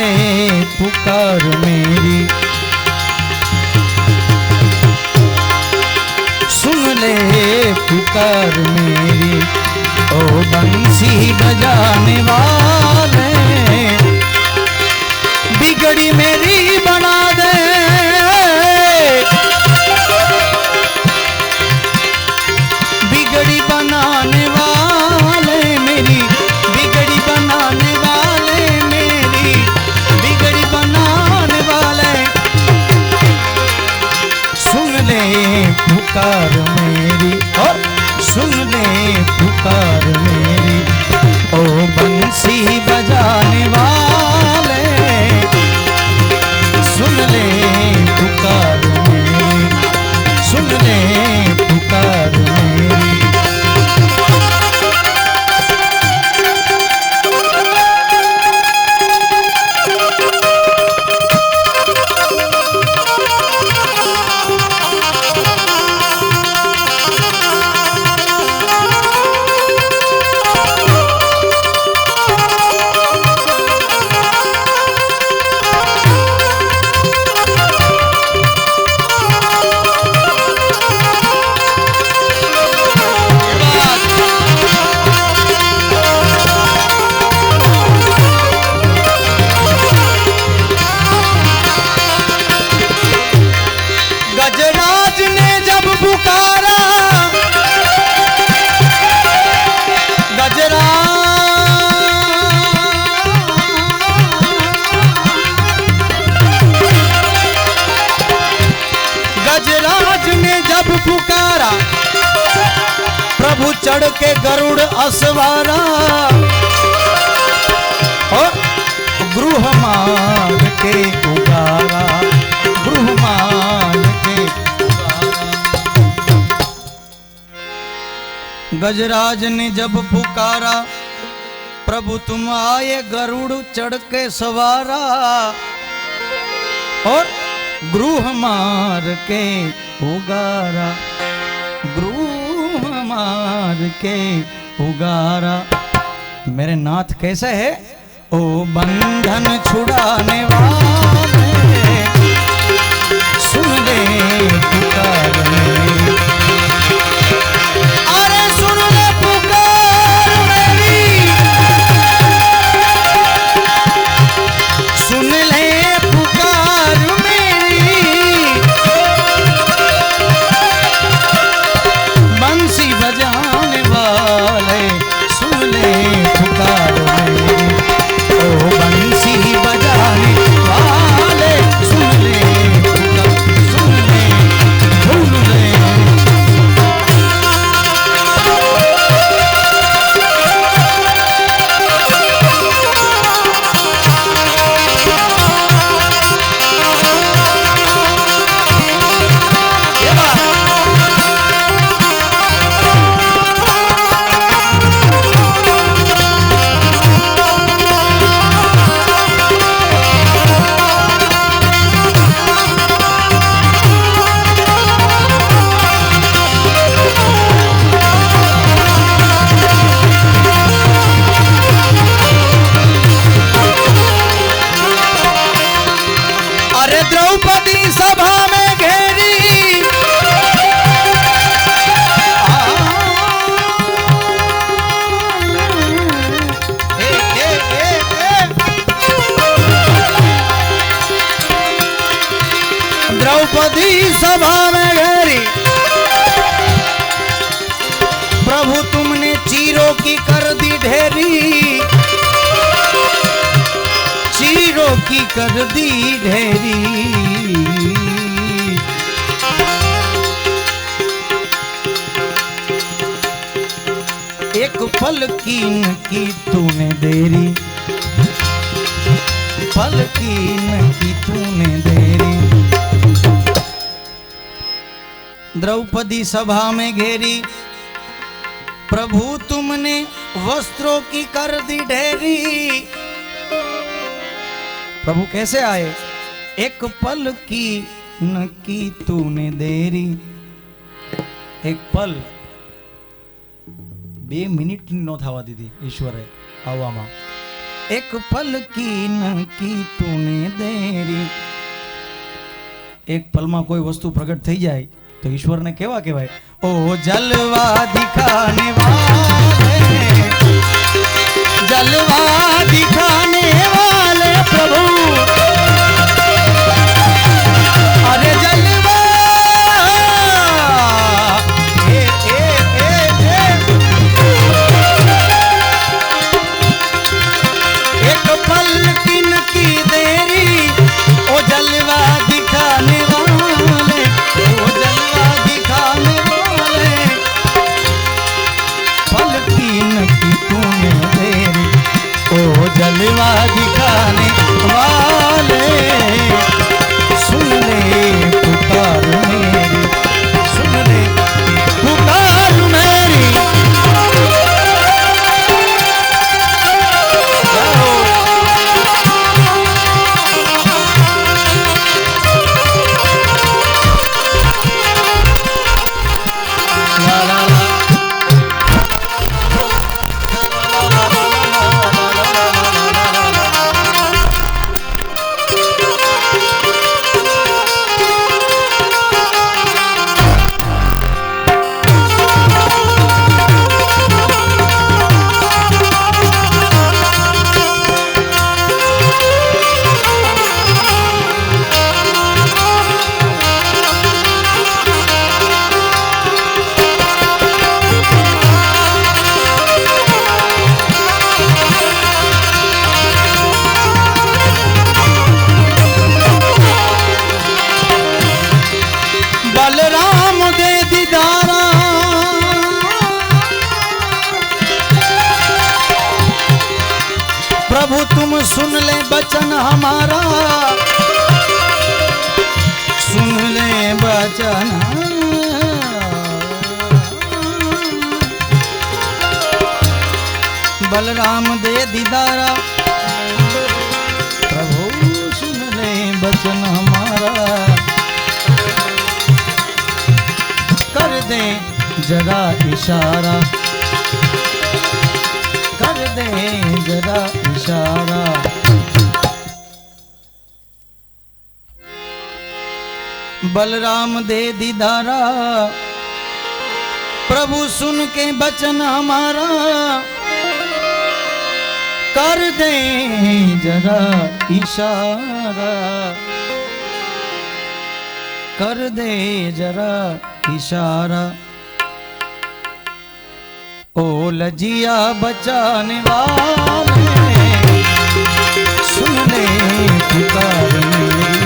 सुन पुकार मेरी। सुन ले पुकार मेरी। ओ बंसी बजाने वाले, बिगड़ी मेरी बना दे। बिगड़ी बनाने पुकार मेरी और सुन ले पुकार गजराज ने जब पुकारा, प्रभु तुम आए गरुड़ चढ़ के सवारा। और गृह मार के उगारा, गृह मार के उगारा। मेरे नाथ कैसे है? ओ बंधन छुड़ाने वाले, सुन ले पुकार द्रौपदी सभा कर दी ढेरी। एक पल कीन की तूने देरी। पल कीन की तूने देरी। द्रौपदी सभा में घेरी। प्रभु तुमने वस्त्रों की कर दी ढेरी। प्रभु कैसे आए एक पल की न की तूने देरी એક પલ બે મિનિટ નો થવા દીધી ઈશ્વરે આવવામાં એક પલ કી ન કી તૂને દેરી એક પલમાં કોઈ વસ્તુ પ્રગટ થઈ જાય તો ઈશ્વરને કેવા કહેવાય ઓ જલવા દિખાને વાલે જલવા દિખાને વાલે हमारा। सुन ले बचन। बलराम दे दीदारा। प्रभु, सुन ले बचन हमारा। कर दे जरा इशारा। कर दे जरा इशारा। बलराम दे दीदारा, प्रभु सुन के बचन हमारा। कर दे जरा इशारा। कर दे जरा इशारा। ओ लजिया बचाने वाले, सुन ले पुकार मेरी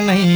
नहीं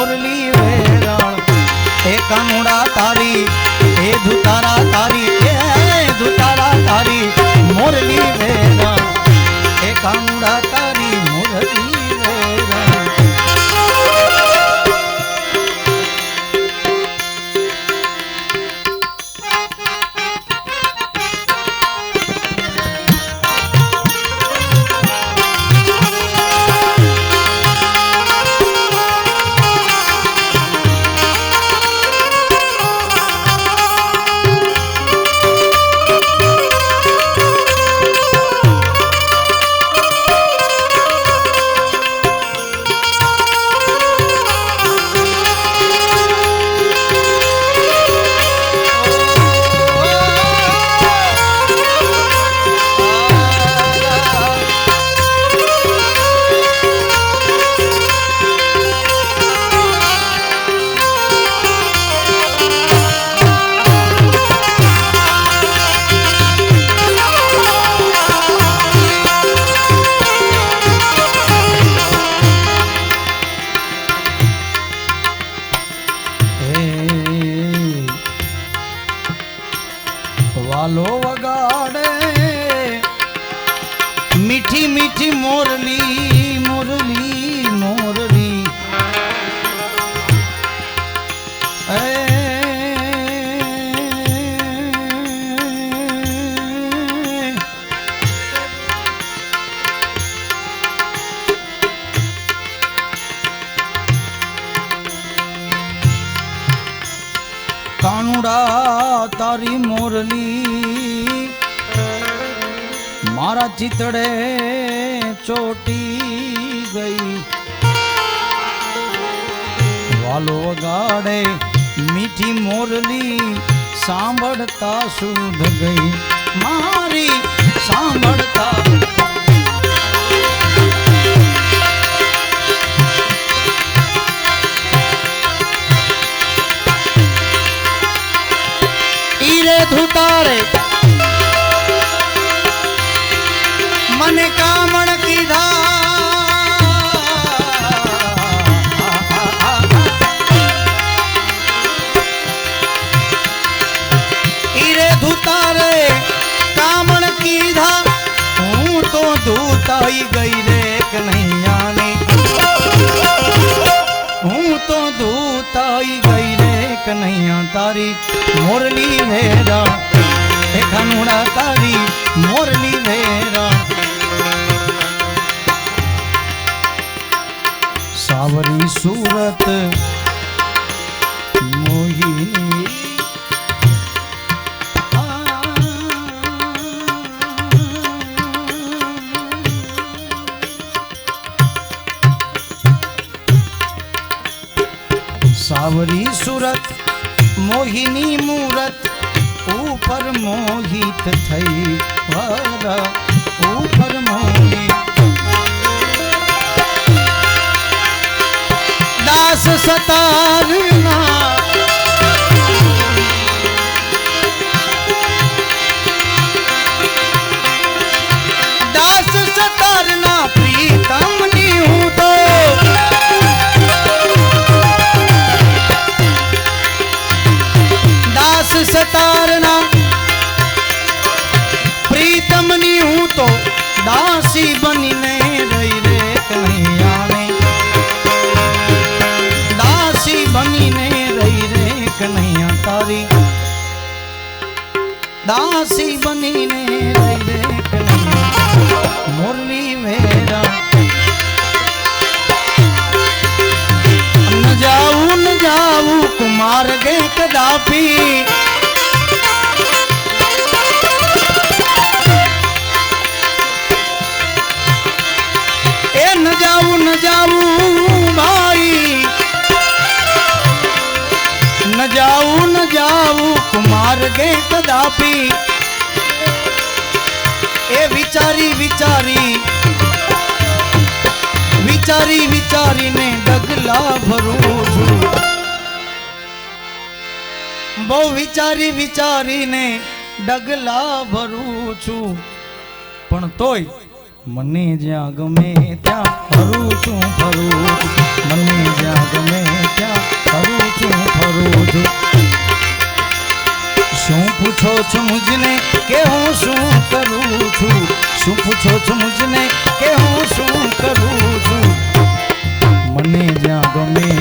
મોરલી વેરણ, એ કાનુડા તારી, એ ધુતારા તારી, એ ધુતારા તારી, મોરલી વેરણ, એ કાનુડા વાલો વગાડે. મીઠી મીઠી મોરલી મારા ચિતડે ચોટી ગઈ વાલો વગાડે મીઠી મોરલી સાંભળતા શુદ્ધ ગઈ મારી સાંભળતા ઈરે ધુતારે ધૂતાઈ ગઈ રે કનૈયા તારી, મોરલી વેરા. એ ખાનુડા તારી, મોરલી વેરા. સાવરી સુરત મોહિની સાવરી સુરત મોહિની મૂરત ઉપર મોહિત થઈ વર ઉપર મોહિત દાસ સતારના मार मार्गे कदापि। ए, न जाऊ न जाऊ भाई। न जाऊ न जाऊ कुमार गे कदापि। ए, विचारी विचारी। विचारी विचारी ने डगला भरू। બહુ વિચારી વિચારીને ડગલા ભરું છું. પણ તોય મને જ્યાં ગમે ત્યાં ફરું છું ફરું મને જ્યાં ગમે ત્યાં ફરું છું ફરું છું. શું પૂછો છો મુજને કે હું શું કરું છું? શું પૂછો છો મુજને કે હું શું કરું છું? મને જ્યાં ગમે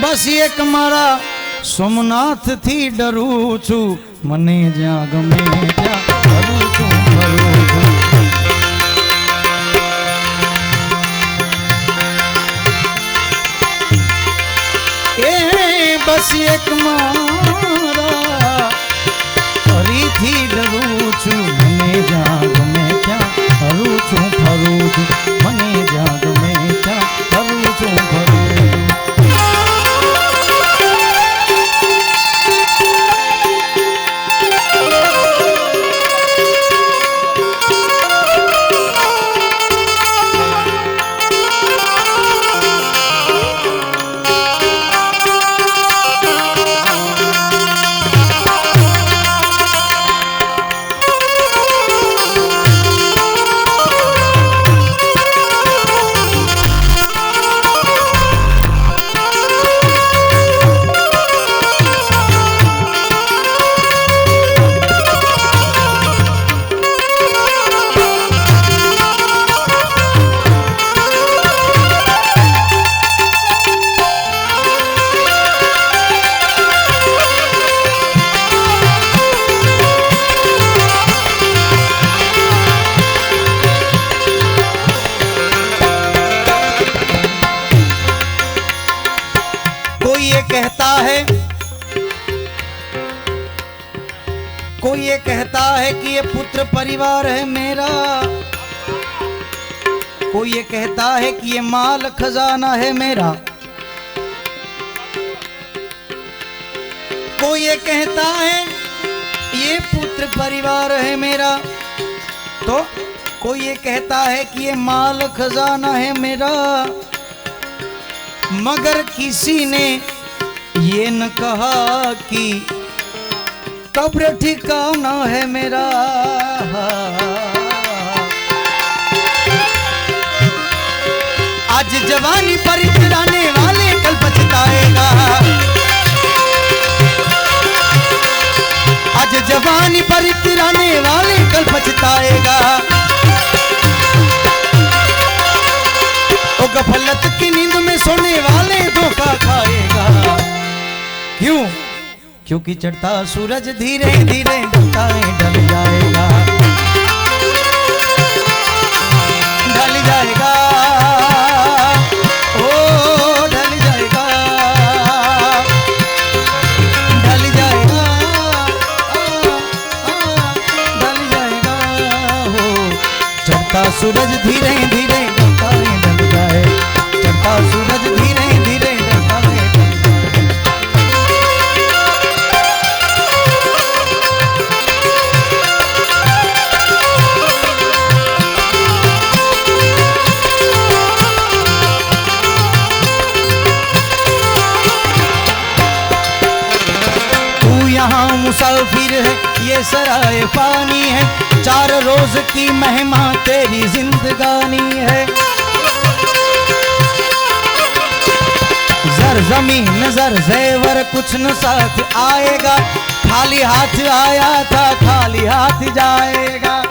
બસ એક મારા સોમનાથ થી ડરું છું મને જ્યાં ગમે ત્યાં ફરું છું ફરું છું એ બસ એક મારા ફરીથી ડરું છું મને જ્યાં ગમે ત્યાં ફરું છું ફરું છું મને જ્યાં कोई ये कहता है कि ये पुत्र परिवार है मेरा। कोई ये कहता है कि ये माल खजाना है मेरा। कोई ये कहता है ये पुत्र परिवार है मेरा। तो कोई ये कहता है कि ये माल खजाना है मेरा। मगर किसी ने ये न कहा कि कब्र ठिकाना है मेरा। आज जवानी पर इतराने वाले कल पछताएगा। आज जवानी पर इतराने वाले कल पछताएगा। ओ गफलत की नींद में सोने वाले क्योंकि चढ़ता सूरज धीरे धीरे ढल जाएगा। ढल जाएगा। सूरज धीरे धीरे सराय पानी है। चार रोज की महिमा तेरी जिंदगानी है। जर ज़मीन, जर जेवर कुछ न साथ आएगा। खाली हाथ आया था, खाली हाथ जाएगा।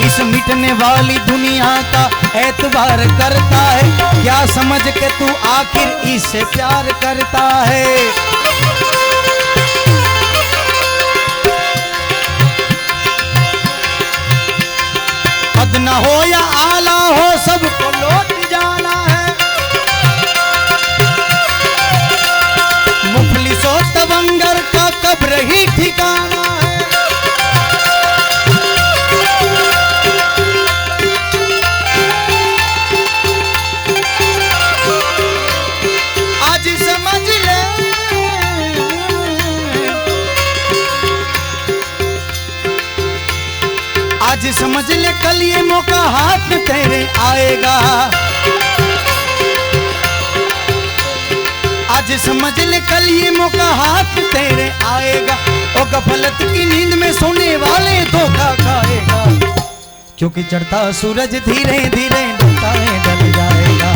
इस मिटने वाली दुनिया का एतबार करता है। क्या समझ के तू आखिर इससे प्यार करता है? अदना हो या आला हो, सबको लौट जाना है। मुफलिसो तबंगर का कब रही ठिकाना समझ ले कल ये मौका हाथ तेरे आएगा। आज समझ ले कल ये मौका हाथ तेरे आएगा। ओ गफलत की नींद में सोने वाले धोखा खाएगा। क्योंकि चढ़ता सूरज धीरे धीरे ढलता है ढल जाएगा।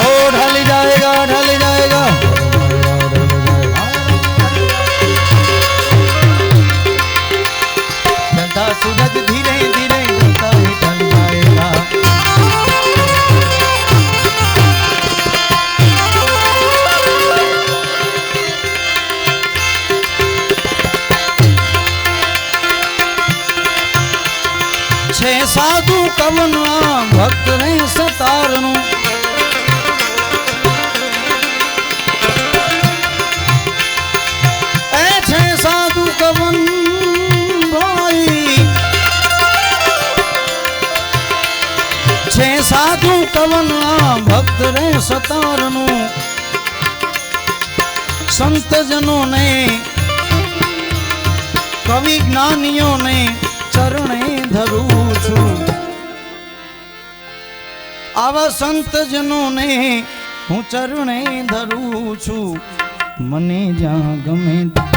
ओ ढल जाएगा, ढल સાધુ કવના ભક્ત ને સતારનું. એ છે સાધુ કવન ભાઈ. છે સાધુ કવના ભક્ત રે સતારનું. સંતજનોને કવિ જ્ઞાનીઓને ચરણે ધરું. છું. આવા સંતજનોને હું ચરણે ધરું છું. મને જ્યાં ગમે ત્યાં